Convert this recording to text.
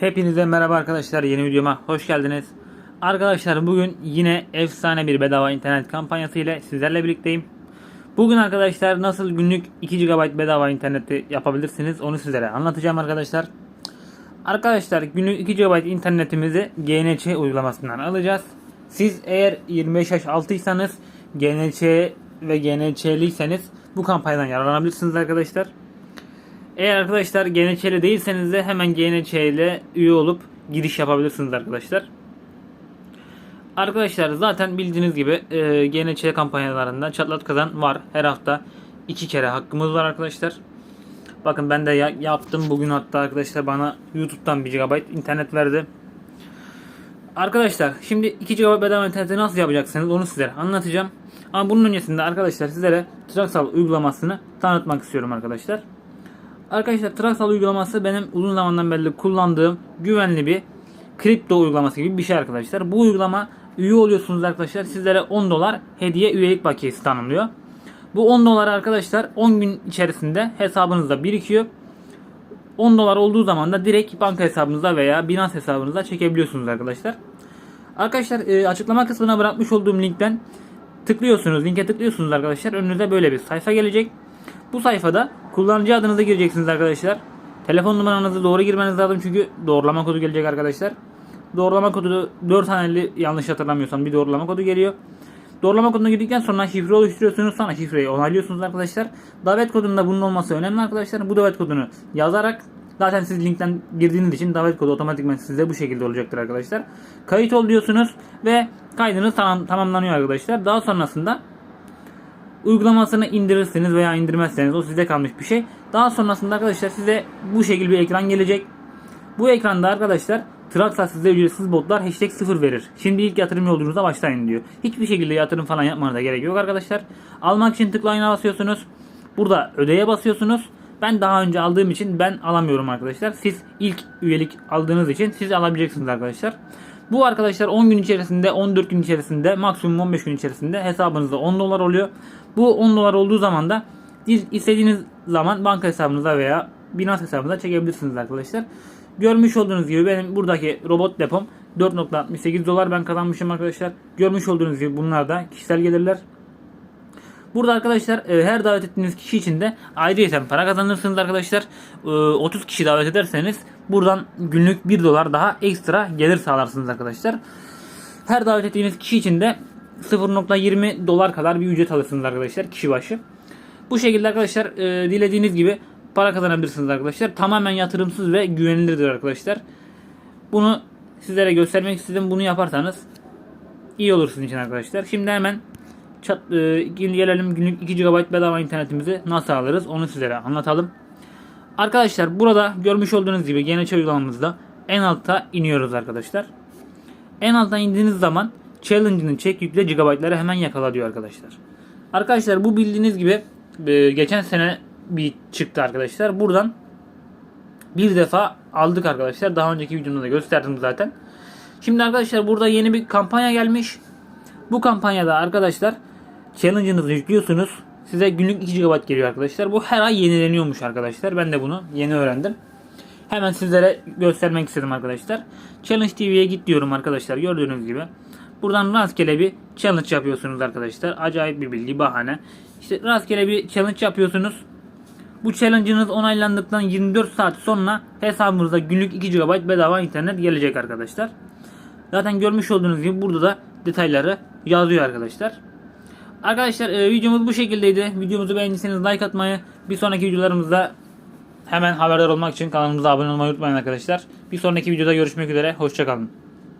Hepinize merhaba arkadaşlar yeni videoma hoş geldiniz. Arkadaşlar bugün yine efsane bir bedava internet kampanyası ile sizlerle birlikteyim. Bugün arkadaşlar nasıl günlük 2 GB bedava interneti yapabilirsiniz onu sizlere anlatacağım arkadaşlar. Arkadaşlar günlük 2 GB internetimizi GNC uygulamasından alacağız. Siz eğer 25 yaş altıysanız GNC ve GNC'liyseniz bu kampanyadan yararlanabilirsiniz arkadaşlar. Eğer arkadaşlar GNÇ'li değilseniz de hemen ile üye olup giriş yapabilirsiniz arkadaşlar. Arkadaşlar zaten bildiğiniz gibi e, kampanyalarında çatlat kazan var. Her hafta iki kere hakkımız var arkadaşlar. Bakın ben de ya- yaptım bugün hatta arkadaşlar bana YouTube'dan 1 GB internet verdi. Arkadaşlar şimdi 2 GB bedava interneti nasıl yapacaksınız onu sizlere anlatacağım. Ama bunun öncesinde arkadaşlar sizlere Traksal uygulamasını tanıtmak istiyorum arkadaşlar. Arkadaşlar Traksal uygulaması benim uzun zamandan beri kullandığım güvenli bir kripto uygulaması gibi bir şey arkadaşlar. Bu uygulama üye oluyorsunuz arkadaşlar. Sizlere 10 dolar hediye üyelik bakiyesi tanımlıyor. Bu 10 dolar arkadaşlar 10 gün içerisinde hesabınızda birikiyor. 10 dolar olduğu zaman da direkt banka hesabınıza veya Binance hesabınıza çekebiliyorsunuz arkadaşlar. Arkadaşlar e, açıklama kısmına bırakmış olduğum linkten tıklıyorsunuz. Linke tıklıyorsunuz arkadaşlar. Önünüze böyle bir sayfa gelecek. Bu sayfada kullanıcı adınızı gireceksiniz arkadaşlar. Telefon numaranızı doğru girmeniz lazım çünkü doğrulama kodu gelecek arkadaşlar. Doğrulama kodu 4 haneli yanlış hatırlamıyorsam bir doğrulama kodu geliyor. Doğrulama kodunu girdikten sonra şifre oluşturuyorsunuz. Sonra şifreyi onaylıyorsunuz arkadaşlar. Davet kodunda bunun olması önemli arkadaşlar. Bu davet kodunu yazarak zaten siz linkten girdiğiniz için davet kodu otomatikman size bu şekilde olacaktır arkadaşlar. Kayıt ol diyorsunuz ve kaydınız tamam, tamamlanıyor arkadaşlar. Daha sonrasında uygulamasını indirirsiniz veya indirmezseniz o size kalmış bir şey. Daha sonrasında arkadaşlar size bu şekilde bir ekran gelecek. Bu ekranda arkadaşlar Traxxas size ücretsiz botlar hashtag 0 verir. Şimdi ilk yatırım yolculuğunuza başlayın diyor. Hiçbir şekilde yatırım falan yapmanıza gerek yok arkadaşlar. Almak için tıklayına basıyorsunuz. Burada ödeye basıyorsunuz. Ben daha önce aldığım için ben alamıyorum arkadaşlar. Siz ilk üyelik aldığınız için siz alabileceksiniz arkadaşlar. Bu arkadaşlar 10 gün içerisinde 14 gün içerisinde maksimum 15 gün içerisinde hesabınızda 10 dolar oluyor. Bu 10 dolar olduğu zaman da istediğiniz zaman banka hesabınıza veya Binance hesabınıza çekebilirsiniz arkadaşlar. Görmüş olduğunuz gibi benim buradaki robot depom 4.68 dolar ben kazanmışım arkadaşlar. Görmüş olduğunuz gibi bunlar da kişisel gelirler. Burada arkadaşlar e, her davet ettiğiniz kişi için de ayrıyeten para kazanırsınız arkadaşlar. E, 30 kişi davet ederseniz buradan günlük 1 dolar daha ekstra gelir sağlarsınız arkadaşlar. Her davet ettiğiniz kişi için de 0.20 dolar kadar bir ücret alırsınız arkadaşlar kişi başı. Bu şekilde arkadaşlar e, dilediğiniz gibi para kazanabilirsiniz arkadaşlar. Tamamen yatırımsız ve güvenilirdir arkadaşlar. Bunu sizlere göstermek istedim. Bunu yaparsanız iyi olur için arkadaşlar. Şimdi hemen çat, e, gelelim günlük 2 GB bedava internetimizi nasıl alırız onu sizlere anlatalım. Arkadaşlar burada görmüş olduğunuz gibi GNC uygulamamızda en alta iniyoruz arkadaşlar. En alta indiğiniz zaman challenge'ını çek yükle GB'ları hemen yakala diyor arkadaşlar. Arkadaşlar bu bildiğiniz gibi e, geçen sene bir çıktı arkadaşlar. Buradan bir defa aldık arkadaşlar. Daha önceki videomda da gösterdim zaten. Şimdi arkadaşlar burada yeni bir kampanya gelmiş. Bu kampanyada arkadaşlar challenge'ınızı yüklüyorsunuz. Size günlük 2 GB geliyor arkadaşlar. Bu her ay yenileniyormuş arkadaşlar. Ben de bunu yeni öğrendim. Hemen sizlere göstermek istedim arkadaşlar. Challenge TV'ye git diyorum arkadaşlar. Gördüğünüz gibi. Buradan rastgele bir challenge yapıyorsunuz arkadaşlar. Acayip bir bilgi bahane. İşte rastgele bir challenge yapıyorsunuz. Bu challenge'ınız onaylandıktan 24 saat sonra hesabınıza günlük 2 GB bedava internet gelecek arkadaşlar. Zaten görmüş olduğunuz gibi burada da detayları yazıyor arkadaşlar. Arkadaşlar e, videomuz bu şekildeydi. Videomuzu beğendiyseniz like atmayı, bir sonraki videolarımızda hemen haberdar olmak için kanalımıza abone olmayı unutmayın arkadaşlar. Bir sonraki videoda görüşmek üzere. Hoşçakalın.